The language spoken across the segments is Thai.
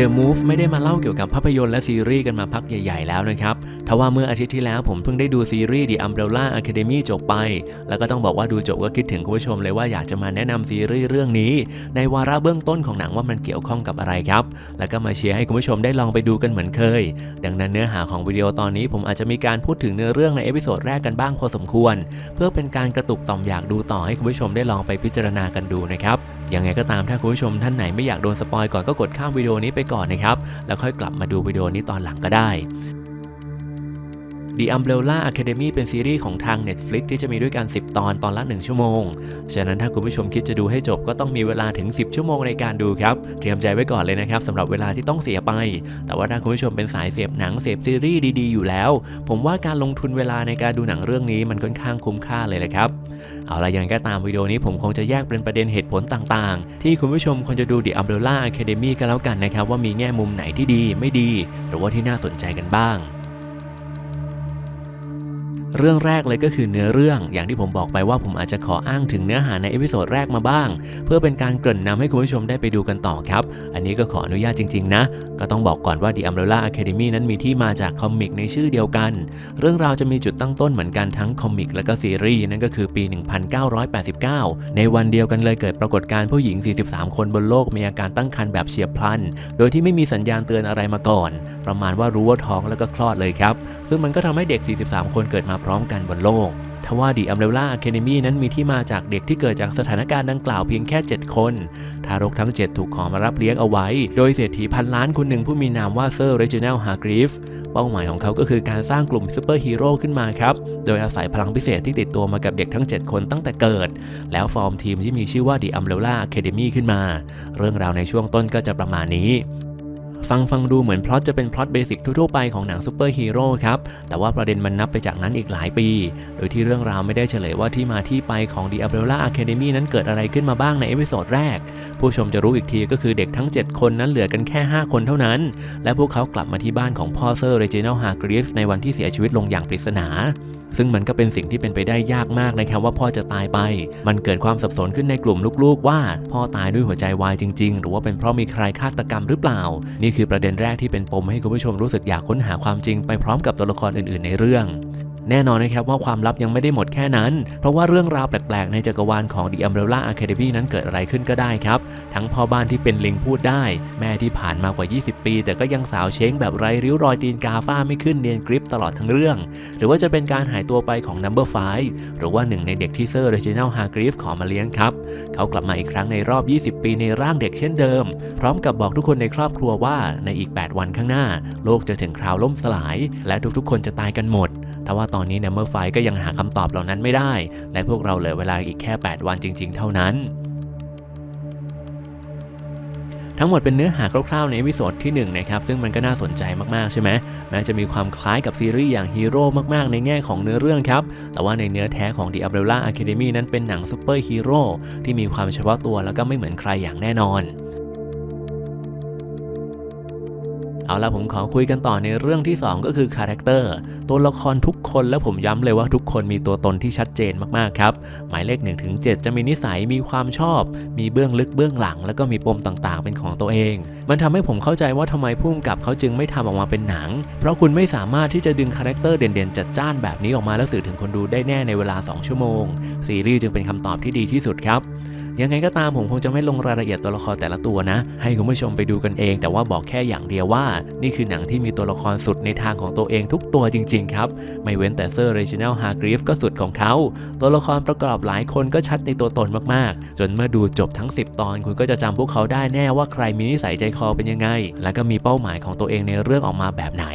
The Move ไม่ได้มาเล่าเกี่ยวกับภาพยนตร์และซีรีส์กันมาพักใหญ่ ๆ แล้วนะครับ ทว่าเมื่ออาทิตย์ที่แล้วผมเพิ่งได้ดูซีรีส์ The Umbrella Academy จบไป แล้วก็ต้องบอกว่าดูจบก็คิดถึงคุณผู้ชมเลยว่าอยากจะมาแนะนำซีรีส์เรื่องนี้ ในวาระเบื้องต้นของหนังว่ามันเกี่ยวข้องกับอะไรครับ แล้วก็มาเชียร์ให้คุณผู้ชมได้ลองไปดูกันเหมือนเคย ดังนั้นเนื้อหาของวิดีโอตอนนี้ผมอาจจะมีการพูดถึงเนื้อเรื่องในเอพิโซดแรกกันบ้างพอสมควร เพื่อเป็นการกระตุกต่อมอยากดูต่อให้คุณผู้ชมได้ลองไปพิจารณากันดูนะครับยังไงก็ตามถ้าคุณผู้ชมท่านไหนไม่อยากโดนสปอยก่อนก็กดข้ามวิดีโอนี้ไปก่อนนะครับ แล้วค่อยกลับมาดูวิดีโอนี้ตอนหลังก็ได้ The Umbrella Academy เป็นซีรีส์ของทาง Netflix ที่จะมีด้วยกัน 10 ตอนตอนละ 1 ชั่วโมง ฉะนั้นถ้าคุณผู้ชมคิดจะดูให้จบก็ต้องมีเวลาถึง 10 ชั่วโมงในการดูครับ เตรียมใจไว้ก่อนเลยนะครับสำหรับเวลาที่ต้องเสียไป แต่ว่าถ้าคุณผู้ชมเป็นสายเสพหนังเสพซีรีส์ดีๆอยู่แล้ว ผมว่าการลงทุนเวลาในการดูหนังเรื่องนี้มันค่อนข้างคุ้มค่าเลยแหละครับ เอาละยังไงก็ตามวิดีโอนี้ผมคงจะแยกเป็นประเด็นเหตุผลต่างๆ ที่คุณผู้ชมควรจะดู The Umbrella Academy กันแล้วกันนะครับว่ามีแง่มุมไหนที่ดีไม่ดี หรือว่าที่น่าสนใจกันบ้าง เรื่องแรกเลยก็คือเนื้อเรื่องอย่างที่ผมบอกไปว่าผมอาจจะขออ้างถึงเนื้อหาในเอพิโซดแรกมาบ้าง เพื่อเป็นการเกริ่นนำให้คุณผู้ชมได้ไปดูกันต่อครับ อันนี้ก็ขออนุญาตจริง ๆ นะ ก็ต้องบอกก่อนว่า The Umbrella Academy นั้นมีที่มาจากคอมิกในชื่อเดียวกัน เรื่องราวจะมีจุดตั้งต้นเหมือนกันทั้งคอมิกและก็ซีรีส์นั่นก็คือปี 1989 ในวันเดียวกันเลยเกิดปรากฏการณ์ผู้หญิง 43 คนบนโลกมีอาการตั้งครรภ์แบบเฉียบพลัน โดยที่ไม่มีสัญญาณเตือนอะไรมาก่อน ประมาณว่ารู้ว่าท้องแล้วก็คลอดเลยครับ ซึ่งมันก็ทำให้เด็ก 43 คนเกิดมาพร้อมกันบนโลกทว่า The Umbrella Academy นั้นมีที่มาจากเด็กที่เกิดจากสถานการณ์ดังกล่าวเพียงแค่ 7 คน ทารกทั้ง 7 ถูกขอมารับเลี้ยงเอาไว้ โดยเศรษฐีพันล้านคนหนึ่งผู้มีนามว่าเซอร์เรจิเนลฮาร์กรีฟเป้าหมายของเขาก็คือการสร้างกลุ่มซูเปอร์ฮีโร่ขึ้นมาครับ โดยอาศัยพลังพิเศษที่ติดตัวมากับเด็กทั้ง 7 คนตั้งแต่เกิด แล้วฟอร์มทีมที่มีชื่อว่า The Umbrella Academy ขึ้นมา เรื่องราวในช่วงต้นก็จะประมาณนี้ ฟังฟังดูเหมือนพล็อตจะเป็นพล็อตเบสิกทั่วๆไปของหนังซูเปอร์ฮีโร่ครับ แต่ว่าประเด็นมันนับไปจากนั้นอีกหลายปี โดยที่เรื่องราวไม่ได้เฉลยว่าที่มาที่ไปของ The Umbrella Academy นั้นเกิดอะไรขึ้นมาบ้างในเอพิโซดแรก ผู้ชมจะรู้อีกทีก็คือเด็กทั้ง 7 คนนั้นเหลือกันแค่ 5 คนเท่านั้น และพวกเขากลับมาที่บ้านของพ่อเซอร์เรจิเนลฮาร์กรีฟในวันที่เสียชีวิตลงอย่างปริศนา ซึ่งมันก็เป็นสิ่งที่เป็นไปได้ยากมากนะครับว่าพ่อจะตายไป มันเกิดความสับสนขึ้นในกลุ่มลูกๆ ว่า พ่อตายด้วยหัวใจวายจริง ๆ หรือว่าเป็นเพราะมีใครฆาตกรรมหรือเปล่า นี่คือประเด็นแรกที่เป็นปมให้คุณผู้ชมรู้สึกอยากค้นหาความจริงไปพร้อมกับตัวละครอื่นๆในเรื่อง แน่นอนนะครับว่าความลับยังไม่ได้หมดแค่นั้น เพราะว่าเรื่องราวแปลกๆ ในจักรวาลของ The Umbrella Academy นั้นเกิดอะไรขึ้นก็ได้ครับ ทั้งพ่อบ้านที่เป็นลิงพูดได้ แม่ที่ผ่านมากว่า 20 ปี แต่ก็ยังสาวเช้งแบบไร้ริ้วรอยตีนกาฝ้าไม่ขึ้นเนียนกริปตลอดทั้งเรื่อง หรือว่าจะเป็นการหายตัวไปของ Number 5 หรือว่าหนึ่งในเด็กที่เซอร์เรจิเนลฮาร์กรีฟขอมาเลี้ยงครับ เขากลับมาอีกครั้งในรอบ 20 ปีในร่างเด็กเช่นเดิม พร้อมกับบอกทุกคนในครอบครัวว่าในอีก 8 วันข้างหน้า โลกจะถึงคราวล่มสลาย และทุกๆ คนจะตายกันหมด ทว่าตอนนี้ Number 5ก็ยังหาคำตอบเหล่านั้นไม่ได้ และพวกเราเหลือเวลาอีกแค่ 8 วันจริง ๆ เท่านั้นทั้งหมดเป็นเนื้อหาคร่าวๆในเอพิโซดที่1นะครับซึ่งมันก็น่าสนใจมากๆใช่ไหมแม้จะมีความคล้ายกับซีรีส์อย่างฮีโร่มากๆ ในแง่ของเนื้อเรื่องครับแต่ว่าในเนื้อแท้ของ The Umbrella Academy นั้นเป็นหนังซูเปอร์ฮีโร่ที่มีความเฉพาะตัวแล้วก็ไม่เหมือนใครอย่างแน่นอน เอาละผมขอคุยกันต่อในเรื่องที่ 2 ก็คือคาแรคเตอร์ตัวละครทุกคนและผมย้ำเลยว่าทุกคนมีตัวตนที่ชัดเจนมากๆครับ หมายเลข1ถึง7จะมีนิสัยมีความชอบ มีเบื้องลึกเบื้องหลัง แล้วก็มีปมต่างๆ เป็นของตัวเอง มันทำให้ผมเข้าใจว่าทำไมพุ่มกับเขาจึงไม่ทำออกมาเป็นหนัง เพราะคุณไม่สามารถที่จะดึงคาแรคเตอร์เด่นๆจัดจ้านแบบนี้ออกมาแล้วสื่อถึงคนดูได้แน่ในเวลา 2 ชั่วโมง ซีรีส์จึงเป็นคำตอบที่ดีที่สุดครับ ยังไงก็ตามผมคงจะไม่ลงรายละเอียดตัวละครแต่ละตัวนะ ให้คุณผู้ชมไปดูกันเอง แต่ว่าบอกแค่อย่างเดียวว่า นี่คือหนังที่มีตัวละครสุดในทางของตัวเองทุกตัวจริง ๆ ครับ ไม่เว้นแต่เซอร์เรจิเนลฮาร์กรีฟก็สุดของเขา ตัวละครประกอบหลายคนก็ชัดในตัวตนมากๆ จนเมื่อดูจบทั้ง 10 ตอน คุณก็จะจำพวกเขาได้แน่ว่าใครมีนิสัยใจคอเป็นยังไง และก็มีเป้าหมายของตัวเองในเรื่องออกมาแบบไหน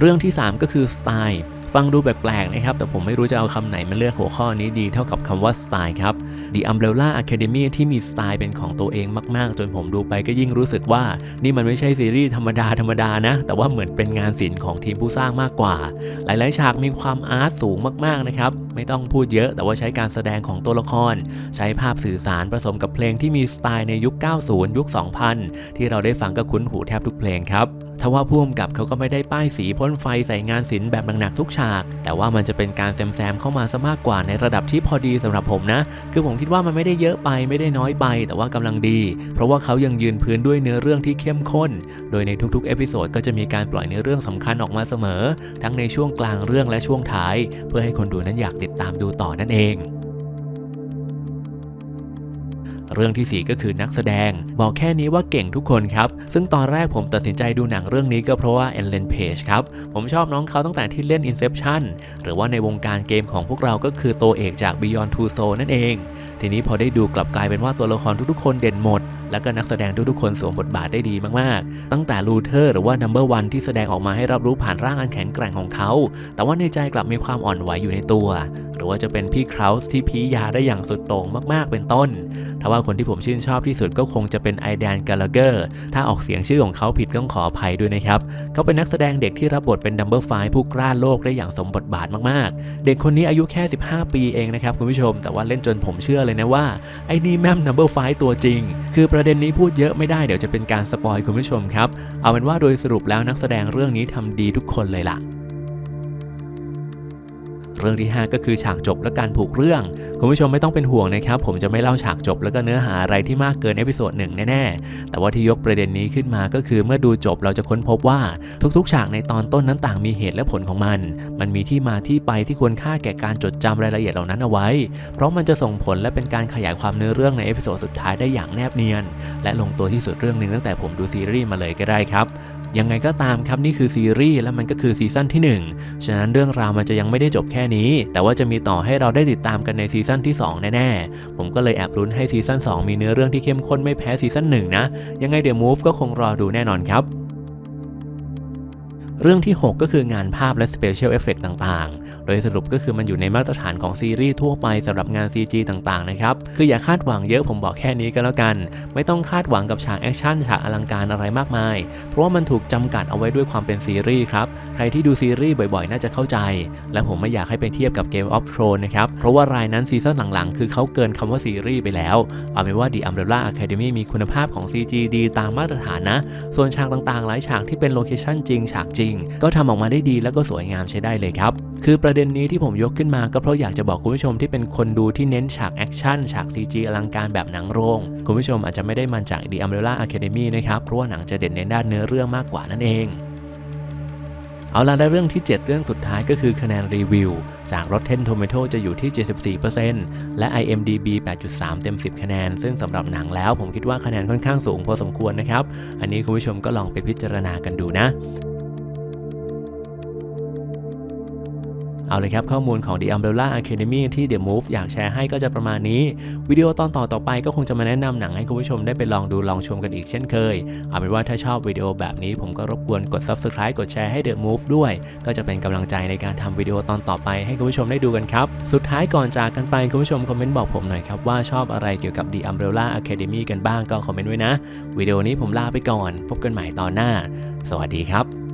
เรื่องที่ 3 ก็คือสไตล์ ฟังดูแปลกๆนะครับ แต่ผมไม่รู้จะเอาคำไหนมาเลือกหัวข้อนี้ดีเท่ากับคำว่าสไตล์ครับ The Umbrella Academy ที่มีสไตล์เป็นของตัวเองมากๆ จนผมดูไปก็ยิ่งรู้สึกว่า นี่มันไม่ใช่ซีรีส์ธรรมดาธรรมดานะ แต่ว่าเหมือนเป็นงานศิลป์ของทีมผู้สร้างมากกว่า หลายๆ ฉากมีความอาร์ตสูงมากๆนะครับ ไม่ต้องพูดเยอะแต่ว่าใช้การแสดงของตัวละคร ใช้ภาพสื่อสารผสมกับเพลงที่มีสไตล์ในยุค 90 ยุค 2000 ที่เราได้ฟังก็คุ้นหูแทบทุกเพลงครับทว่าพ่วงกับเขาก็ไม่ได้ป้ายสีพ่นไฟใส่งานศิลป์แบบหนักๆทุกฉาก แต่ว่ามันจะเป็นการแซมๆเข้ามาซะมากกว่าในระดับที่พอดีสำหรับผมนะ คือผมคิดว่ามันไม่ได้เยอะไปไม่ได้น้อยไป แต่ว่ากำลังดี เพราะว่าเขายังยืนพื้นด้วยเนื้อเรื่องที่เข้มข้น โดยในทุกๆเอพิโซดก็จะมีการปล่อยเนื้อเรื่องสำคัญออกมาเสมอ ทั้งในช่วงกลางเรื่องและช่วงท้าย เพื่อให้คนดูนั้นอยากติดตามดูต่อนั่นเอง เรื่องทีสี่ 4 ก็คือนักแสดง บอกแค่นี้ว่าเก่งทุกคนครับ ซึ่งตอนแรกผมตัดสินใจดูหนังเรื่องนี้ก็เพราะว่าเอลเลนเพจครับ ผมชอบน้องเขาตั้งแต่ที่เล่น Inception หรือว่าในวงการเกมของพวกเราก็คือตัวเอกจาก Beyond Two Soul นั่นเอง ทีนี้พอได้ดูกลับกลายเป็นว่าตัวละครทุกๆคนเด่นหมด แล้วก็นักแสดงทุกๆคนสวมบทบาทได้ดีมากๆ ตั้งแต่ลูเทอร์หรือว่านัมเบอร์วันที่แสดงออกมาให้รับรู้ผ่านร่างอันแข็งแกร่งของเขา แต่ว่าในใจกลับมีความอ่อนไหวอยู่ในตัว หรือว่าจะเป็นพี่คราวส์ที่พียาได้อย่างสุดโต่งมาก ๆ เป็นต้นทว่าคนที่ผมชื่นชอบที่สุดก็คงจะเป็นไอแดนกาลเกอร์ ถ้าออกเสียงชื่อของเขาผิดต้องขออภัยด้วยนะครับ เขาเป็นนักแสดงเด็กที่รับบทเป็นดัมเบิลไฟผู้กล้าโลกได้อย่างสมบทบาทมาก ๆ เด็กคนนี้อายุแค่ 15 ปีเองนะครับคุณผู้ชม แต่ว่าเล่นจนผมเชื่อเลยนะว่าไอ้นี่แม่มดัมเบิลไฟตัวจริง คือประเด็นนี้พูดเยอะไม่ได้เดี๋ยวจะเป็นการสปอยคุณผู้ชมครับ เอาเป็นว่าโดยสรุปแล้วนักแสดงเรื่องนี้ทำดีทุกคนเลยล่ะ เรื่องที่ 5 ก็คือฉากจบและการผูกเรื่อง คุณผู้ชมไม่ต้องเป็นห่วงนะครับ ผมจะไม่เล่าฉากจบแล้วก็เนื้อหาอะไรที่มากเกินเอพิโซดหนึ่งแน่ๆ แต่ว่าที่ยกประเด็นนี้ขึ้นมาก็คือเมื่อดูจบเราจะค้นพบว่าทุกๆ ฉากในตอนต้นนั้นต่างมีเหตุและผลของมัน มันมีที่มาที่ไปที่ควรค่าแก่การจดจำรายละเอียดเหล่านั้นเอาไว้ เพราะมันจะส่งผลและเป็นการขยายความเนื้อเรื่องในเอพิโซดสุดท้ายได้อย่างแนบเนียน และลงตัวที่สุดเรื่องหนึ่งตั้งแต่ผมดูซีรีส์มาเลยก็ได้ครับยังไงก็ตามครับนี่คือซีรีส์และมันก็คือซีซั่นที่ 1 ฉะนั้นเรื่องราวมันจะยังไม่ได้จบแค่นี้ แต่ว่าจะมีต่อให้เราได้ติดตามกันในซีซั่นที่ 2 แน่ๆ ผมก็เลยแอบลุ้นให้ซีซั่น2 มีเนื้อเรื่องที่เข้มข้นไม่แพ้ซีซั่น1นะ ยังไงเดี๋ยวมูฟก็คงรอดูแน่นอนครับ เรื่องที่ 6 ก็คืองานภาพและสเปเชียลเอฟเฟกต่างๆ โดยสรุปก็คือมันอยู่ในมาตรฐานของซีรีส์ทั่วไปสำหรับงาน CG ต่างๆนะครับ คืออย่าคาดหวังเยอะผมบอกแค่นี้ก็แล้วกัน ไม่ต้องคาดหวังกับฉากแอคชั่นฉากอลังการอะไรมากมาย เพราะว่ามันถูกจำกัดเอาไว้ด้วยความเป็นซีรีส์ครับ ใครที่ดูซีรีส์บ่อยๆ น่าจะเข้าใจ และผมไม่อยากให้ไปเทียบกับ Game of Thrones นะครับ เพราะว่ารายนั้นซีซั่นหลังๆ คือเขาเกินคำว่าซีรีส์ไปแล้ว เอาเป็นว่า The Umbrella Academy มีคุณภาพของ CG ดีตามมาตรฐานนะ ส่วนฉากต่างๆ หลายฉากที่เป็นโลเคชั่นจริงฉากจริง ก็ทำออกมาได้ดีแล้วก็สวยงามใช้ได้เลยครับ คือประเด็นนี้ที่ผมยกขึ้นมาก็เพราะอยากจะบอกคุณผู้ชมที่เป็นคนดูที่เน้นฉากแอคชั่นฉาก CG อลังการแบบหนังโรง คุณผู้ชมอาจจะไม่ได้มันจาก The Umbrella Academy นะครับ เพราะว่าหนังจะเด่นในด้านเนื้อเรื่องมากกว่านั่นเอง เอาล่ะและเรื่องที่ 7 เรื่องสุดท้ายก็คือคะแนนรีวิว จาก Rotten Tomato จะอยู่ที่ 74%และ IMDb 8.3 เต็ม 10 คะแนน ซึ่งสำหรับหนังแล้วผมคิดว่าคะแนนค่อนข้างสูงพอสมควรนะครับ อันนี้คุณผู้ชมก็ลองไปพิจารณากันดูนะ เอาเลยครับ ข้อมูลของ The Umbrella Academy ที่ The Move อยากแชร์ให้ก็จะประมาณนี้ วิดีโอตอนต่อต่อไปก็คงจะมาแนะนำหนังให้คุณผู้ชมได้ไปลองดูลองชมกันอีกเช่นเคย เอาเป็นว่าถ้าชอบวิดีโอแบบนี้ผมก็รบกวนกด Subscribe กดแชร์ให้ The Move ด้วย ก็จะเป็นกำลังใจในการทำวิดีโอตอนต่อไปให้คุณผู้ชมได้ดูกันครับ สุดท้ายก่อนจากกันไปคุณผู้ชมคอมเมนต์บอกผมหน่อยครับว่าชอบอะไรเกี่ยวกับ The Umbrella Academy กันบ้างก็คอมเมนต์ไว้นะวิดีโอนี้ผมลาไปก่อน พบกันใหม่ตอนหน้า สวัสดีครับ